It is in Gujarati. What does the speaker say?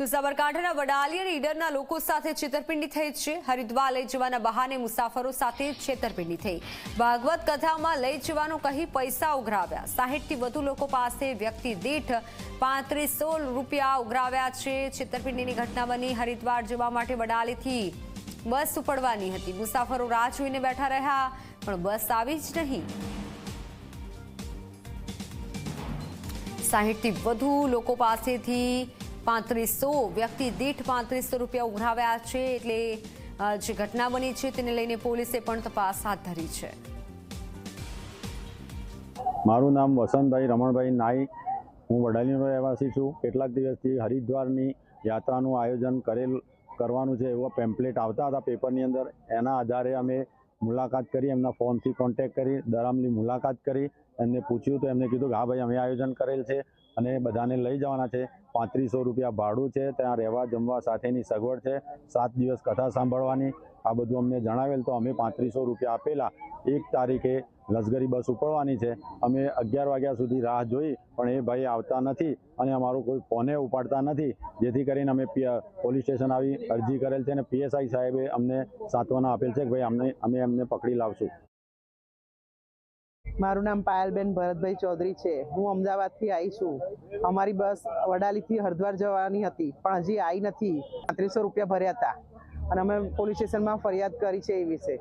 તો સાબરકાંઠાના વડાલી અને ઈડરના લોકો સાથે છેતરપિંડી થઈ છે. હરિદ્વાર લઈ જવાના બહાને મુસાફરો સાથે છેતરપિંડી થઈ. ભાગવત કથામાં લઈ જવાનું કહી પૈસા ઉઘરાવ્યા. સાહીઠથી વધુ લોકો પાસે વ્યક્તિ દીઠ પાંત્રીસો રૂપિયા ઉઘરાવ્યા છે. છેતરપિંડીની ઘટના બની હરિદ્વાર જવા માટે વડાલીથી બસ ઉપડવાની હતી. મુસાફરો રાહ જોઈને બેઠા રહ્યા, પણ બસ આવી જ નહીં. સાહીઠથી વધુ લોકો પાસેથી પાંત્રીસો, વ્યક્તિ દીઠ પાંત્રીસો રૂપિયા ઉઘરાવ્યા છે એટલે જે ઘટના બની છે તેને લઈને પોલીસે પણ તપાસ હાથ ધરી છે. મારું નામ વસંતભાઈ રમણભાઈ નાઈ. હું વડાલીનો રહેવાસી છું. કેટલાક દિવસથી હરિદ્વારની યાત્રાનું આયોજન કરેલ, કરવાનું છે એવા પેમ્પલેટ આવતા હતા પેપરની અંદર. એના આધારે અમે મુલાકાત કરી, એમના ફોનથી કોન્ટેક્ટ કરી દરામની મુલાકાત કરી. એમને પૂછ્યું તો એમને કીધું કે હા ભાઈ, અમે આયોજન કરેલ છે. અને બધાને લઈ જવાના છે. પાંત્રીસો રૂપિયા ભાડું છે. ત્યાં રહેવા જમવા સાથેની સગવડ છે. સાત દિવસ કથા સાંભળવાની. આ બધું અમને જણાવેલ તો અમે પાંત્રીસો રૂપિયા આપેલા. એક તારીખે લશ્કરી બસ ઉપડવાની છે. અમે અગિયાર વાગ્યા સુધી રાહ જોઈ, પણ એ ભાઈ આવતા નથી અને અમારું કોઈ ફોને ઉપાડતા નથી. જેથી કરીને અમે પોલીસ સ્ટેશન આવી અરજી કરેલ છે અને પીએસઆઈ સાહેબે અમને સાંત્વના આપેલ છે કે ભાઈ અમને, અમે એમને પકડી લાવશું. મારું નામ પાયલબેન ભરતભાઈ ચૌધરી છે. હું અમદાવાદથી આવી છું. અમારી બસ વડાલીથી હરિદ્વાર જવાની હતી, પણ હજી આવી નથી. પાંત્રીસો રૂપિયા ભર્યા હતા. અને અમે પોલીસ સ્ટેશનમાં ફરિયાદ કરી છે એ વિશે.